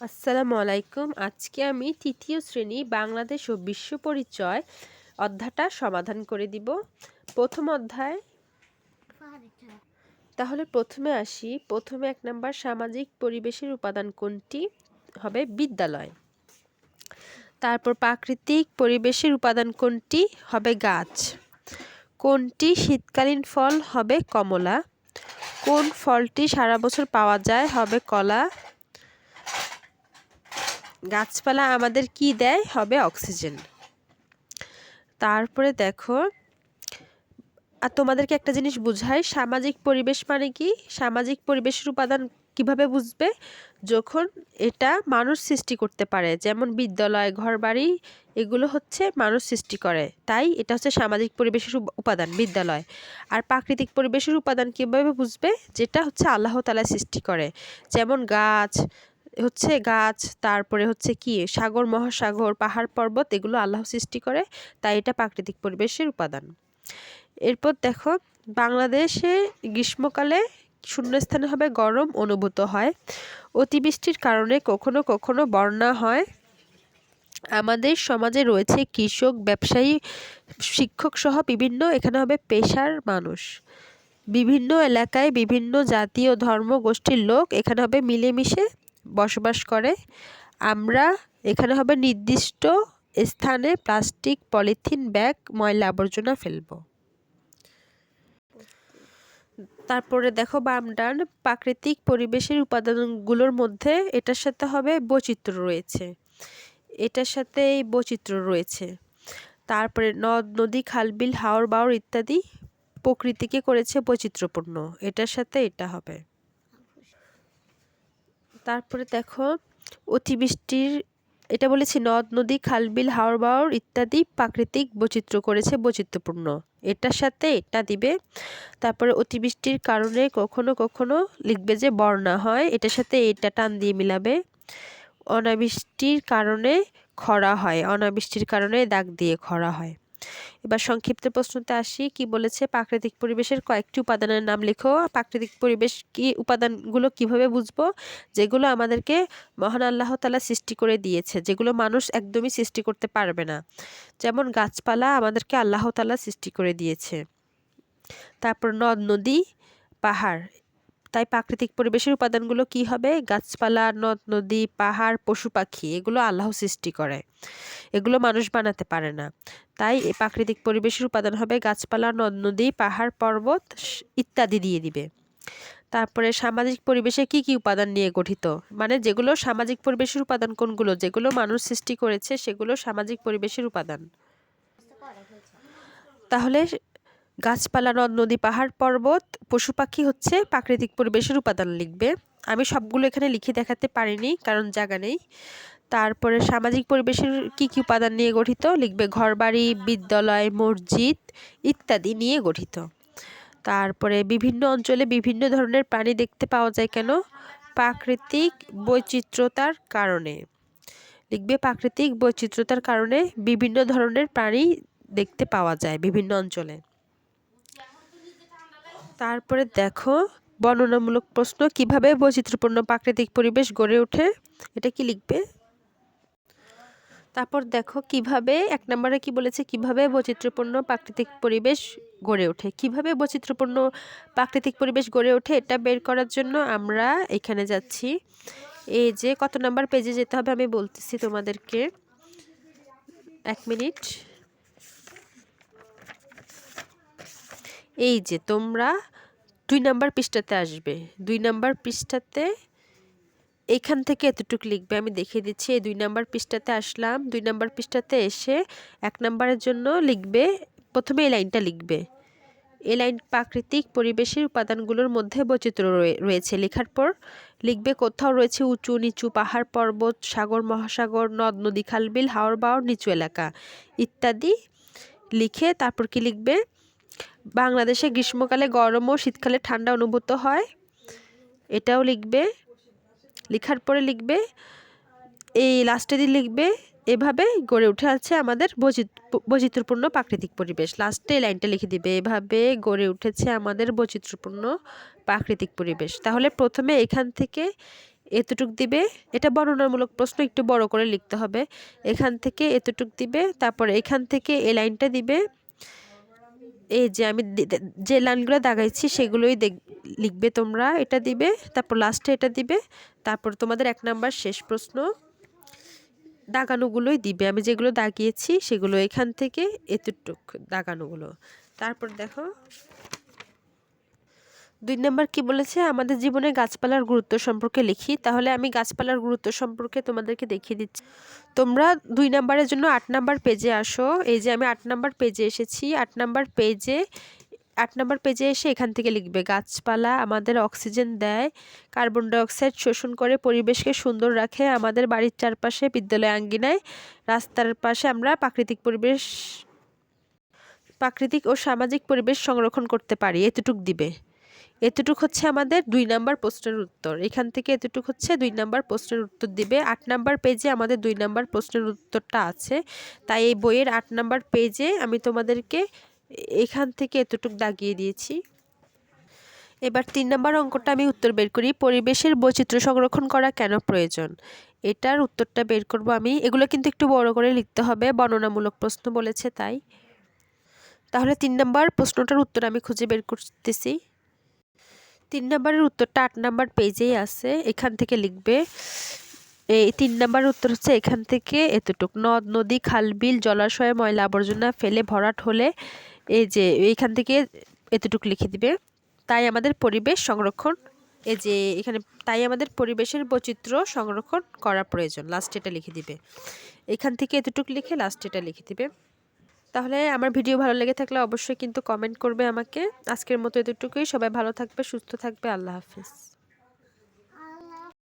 আসসালামু আলাইকুম। আজকে আমি তৃতীয় শ্রেণি বাংলাদেশ ও বিশ্ব পরিচয় অধ্যায়টা সমাধান করে দিব। প্রথম অধ্যায়। তাহলে প্রথমে আসি। প্রথমে এক নাম্বার, সামাজিক পরিবেশের উপাদান কোনটি? হবে বিদ্যালয়। তারপর প্রাকৃতিক পরিবেশের উপাদান কোনটি? হবে গাছ। কোনটি শীতকালীন ফল? হবে কমলা। কোন ফলটি সারা বছর পাওয়া যায়? হবে কলা। গাছপালা আমাদের কি দেয়? হবে অক্সিজেন। তারপরে দেখো, আর তোমাদেরকে একটা জিনিস বুঝাই, সামাজিক পরিবেশ মানে কি? সামাজিক পরিবেশের উপাদান কীভাবে বুঝবে? যখন এটা মানুষ সৃষ্টি করতে পারে, যেমন বিদ্যালয়, ঘরবাড়ি, এগুলো হচ্ছে মানুষ সৃষ্টি করে। তাই এটা হচ্ছে সামাজিক পরিবেশের উপাদান, বিদ্যালয়। আর প্রাকৃতিক পরিবেশের উপাদান কীভাবে বুঝবে? যেটা হচ্ছে আল্লাহ তালা সৃষ্টি করে। যেমন গাছ হচ্ছে গাছ, তারপরে হচ্ছে কি? সাগর, মহাসাগর, পাহাড় পর্বত, এগুলো আল্লাহ সৃষ্টি করে, তাই এটা প্রাকৃতিক পরিবেশের উপাদান। এরপর দেখো, বাংলাদেশে গ্রীষ্মকালে শূন্যস্থানে হবে গরম, অনুভূত হয়। অতিবৃষ্টির কারণে কখনো কখনো বন্যা হয়। আমাদের সমাজে রয়েছে কৃষক, ব্যবসায়ী, শিক্ষক সহ বিভিন্ন, এখানে হবে পেশার মানুষ। বিভিন্ন এলাকায় বিভিন্ন জাতি ও ধর্ম গোষ্ঠীর লোক এখানে হবে মিলেমিশে বসবাস করে। আমরা এখানে হবে নির্দিষ্ট স্থানে প্লাস্টিক, পলিথিন, ব্যাগ, ময়লা আবর্জনা ফেলব। তারপরে দেখো বাম ডান প্রাকৃতিক পরিবেশের উপাদানগুলোর মধ্যে এটার সাথে হবে বৈচিত্র্য রয়েছে। এটার সাথে এই বৈচিত্র্য রয়েছে। তারপরে নদ, নদী, খালবিল হাওর বাওর ইত্যাদি প্রকৃতিকে করেছে বৈচিত্র্যপূর্ণ। এটার সাথে এটা হবে। তারপরে দেখো অতিবৃষ্টির, এটা বলেছি নদ, নদী, খালবিল হাওড় বাওড় ইত্যাদি প্রাকৃতিক বৈচিত্র্য করেছে, বৈচিত্র্যপূর্ণ। এটার সাথে এটা দিবে। তারপরে অতিবৃষ্টির কারণে কখনো কখনো লিখবে যে বর্ণা হয়, এটার সাথে এটা টান দিয়ে মিলাবে। অনাবৃষ্টির কারণে খরা হয়, অনাবৃষ্টির কারণে দাগ দিয়ে খরা হয়। এবার সংক্ষিপ্ত প্রশ্নতে আসি, কি বলেছে প্রাকৃতিক পরিবেশের কয়েকটি উপাদানের নাম লেখো। প্রাকৃতিক পরিবেশ কি, উপাদানগুলো কীভাবে বুঝব? যেগুলো আমাদেরকে মহান আল্লাহ তালা সৃষ্টি করে দিয়েছে, যেগুলো মানুষ একদমই সৃষ্টি করতে পারবে না। যেমন গাছপালা আমাদেরকে আল্লাহ তালা সৃষ্টি করে দিয়েছে। তারপর নদ, নদী, পাহাড় তাই প্রাকৃতিক পরিবেশের উপাদানগুলো কি হবে? গাছপালা, নদ, নদী, পাহাড়, পশু পাখি, এগুলো আল্লাহ সৃষ্টি করে। এগুলো মানুষ বানাতে পারে না। তাই এই প্রাকৃতিক পরিবেশের উপাদান হবে গাছপালা, নদ, নদী, পাহাড়, পর্বত ইত্যাদি দিয়ে দিবে। তারপরে সামাজিক পরিবেশে কি কি উপাদান নিয়ে গঠিত? মানে যেগুলো সামাজিক পরিবেশের উপাদান কোনগুলো? যেগুলো মানুষ সৃষ্টি করেছে সেগুলো সামাজিক পরিবেশের উপাদান। তাহলে গাছপালা নদ নদী, পাহাড়, পর্বত, পশু পাখি হচ্ছে প্রাকৃতিক পরিবেশের উপাদান লিখবে। আমি সবগুলো এখানে লিখে দেখাতে পারিনি, কারণ জায়গা নেই। তারপরে সামাজিক পরিবেশের কি কি উপাদান নিয়ে গঠিত? লিখবে ঘরবাড়ি, বিদ্যালয়, মসজিদ ইত্যাদি নিয়ে গঠিত। তারপরে বিভিন্ন অঞ্চলে বিভিন্ন ধরনের প্রাণী দেখতে পাওয়া যায় কেন? প্রাকৃতিক বৈচিত্র্যতার কারণে। লিখবে প্রাকৃতিক বৈচিত্র্যতার কারণে বিভিন্ন ধরনের প্রাণী দেখতে পাওয়া যায় বিভিন্ন অঞ্চলে। তারপরে দেখো বর্ণনামূলক প্রশ্ন, কীভাবে বৈচিত্র্যপূর্ণ প্রাকৃতিক পরিবেশ গড়ে ওঠে? এটা কি লিখবে? তারপর দেখো কীভাবে, এক নম্বরে কি বলেছে, কীভাবে বৈচিত্র্যপূর্ণ প্রাকৃতিক পরিবেশ গড়ে ওঠে? কীভাবে বৈচিত্র্যপূর্ণ প্রাকৃতিক পরিবেশ গড়ে ওঠে এটা বের করার জন্য আমরা এখানে যাচ্ছি। এই যে কত নাম্বার পেজে যেতে হবে আমি বলতেছি তোমাদেরকে। এক মিনিট। এই যে তোমরা দুই নাম্বার পৃষ্ঠাতে আসবে। দুই নাম্বার পৃষ্ঠাতে এখান থেকে এতটুকু লিখবে, আমি দেখিয়ে দিচ্ছি। এই দুই নাম্বার পৃষ্ঠাতে আসলাম, দুই নাম্বার পৃষ্ঠাতে এসে এক নাম্বারের জন্য লিখবে, প্রথমে এই লাইনটা লিখবে। এই লাইন প্রাকৃতিক পরিবেশের উপাদানগুলোর মধ্যে বৈচিত্র্য রয়েছে। লেখার পর লিখবে, কোথাও রয়েছে উঁচু, নিচু পাহাড়, পর্বত, সাগর, মহাসাগর, নদ, নদী, খালবিল, হাওর, বাওর, নিচু এলাকা ইত্যাদি। লিখে তারপর কি লিখবে? বাংলাদেশে গ্রীষ্মকালে গরম ও শীতকালে ঠান্ডা অনুভূত হয়। এটাও লিখবে, লেখার পরে লিখবে, এই লাস্টে দিয়ে লিখবে, এভাবে গড়ে উঠে আছে আমাদের বৈচিত্র্যপূর্ণ প্রাকৃতিক পরিবেশ। লাস্টে এই লাইনটা লিখে দিবে, এভাবে গড়ে উঠেছে আমাদের বৈচিত্র্যপূর্ণ প্রাকৃতিক পরিবেশ। তাহলে প্রথমে এখান থেকে এতটুক দিবে, এটা বর্ণনামূলক প্রশ্ন, একটু বড় করে লিখতে হবে। এখান থেকে এতটুক দিবে, তারপরে এখান থেকে এই লাইনটা দিবে এই যে আমি যে লাইনগুলো দাগাইছি সেগুলোই দেখ, লিখবে তোমরা। এটা দিবে, তারপর লাস্টে এটা দিবে, তারপর তোমাদের এক নাম্বার শেষ প্রশ্ন। দাগানোগুলোই দিবে। আমি যেগুলো দাগিয়েছি সেগুলো এখান থেকে এতটুক দাগানোগুলো। তারপর দেখো দুই নম্বর কি বলেছে? আমাদের জীবনে গাছপালার গুরুত্ব সম্পর্কে লিখি, তাহলে আমি গাছপালার গুরুত্ব সম্পর্কে তোমাদেরকে দেখিয়ে দিচ্ছি। তোমরা দুই নাম্বারের জন্য আট নাম্বার পেজে আসো। এই যে আমি আট নাম্বার পেজে এসেছি। আট নাম্বার পেজে, আট নাম্বার পেজে এসে এখান থেকে লিখবে, গাছপালা আমাদের অক্সিজেন দেয়, কার্বন ডাইঅক্সাইড শোষণ করে পরিবেশকে সুন্দর রাখে, আমাদের বাড়ির চারপাশে বিদ্যালয় আঙ্গিনায়, রাস্তার পাশে আমরা প্রাকৃতিক পরিবেশ, প্রাকৃতিক ও সামাজিক পরিবেশ সংরক্ষণ করতে পারি। এতটুক দিবে। এতটুক হচ্ছে আমাদের দুই নাম্বার প্রশ্নের উত্তর। এখান থেকে এতটুক হচ্ছে দুই নাম্বার প্রশ্নের উত্তর দিবে। আট নাম্বার পেজে আমাদের দুই নাম্বার প্রশ্নের উত্তরটা আছে। তাই এই বইয়ের আট নাম্বার পেজে আমি তোমাদেরকে এখান থেকে এতটুক দাগিয়ে দিয়েছি। এবার তিন নম্বর অঙ্কটা আমি উত্তর বের করি। পরিবেশের বৈচিত্র্য সংরক্ষণ করা কেন প্রয়োজন? এটার উত্তরটা বের করব আমি। এগুলো কিন্তু একটু বড় করে লিখতে হবে। বর্ণনামূলক প্রশ্ন বলেছে তাই। তাহলে তিন নম্বর প্রশ্নটার উত্তর আমি খুঁজে বের করতেছি। তিন নম্বরের উত্তরটা আট নাম্বার পেজেই আছে, এখান থেকে লিখবে। এই তিন নাম্বার উত্তর হচ্ছে, এখান থেকে এতটুক। নদ, নদী, খাল, বিল, জলাশয়ে, ময়লা আবর্জনা ফেলে ভরাট হলে এই যে এইখান থেকে এতটুক লিখে দিবে। তাই আমাদের পরিবেশ সংরক্ষণ, এই যে এখানে তাই আমাদের পরিবেশের বৈচিত্র্য সংরক্ষণ করা প্রয়োজন। লাস্ট এটা লিখে দিবে। এখান থেকে এতটুক লিখে লাস্ট এটা লিখে দিবে। তাহলে আমার ভিডিও ভালো লেগে থাকলে অবশ্যই কিন্তু কমেন্ট করবে আমাকে। আজকের মতো এতটুকুই। সবাই ভালো থাকবে, সুস্থ থাকবে। আল্লাহ হাফিজ।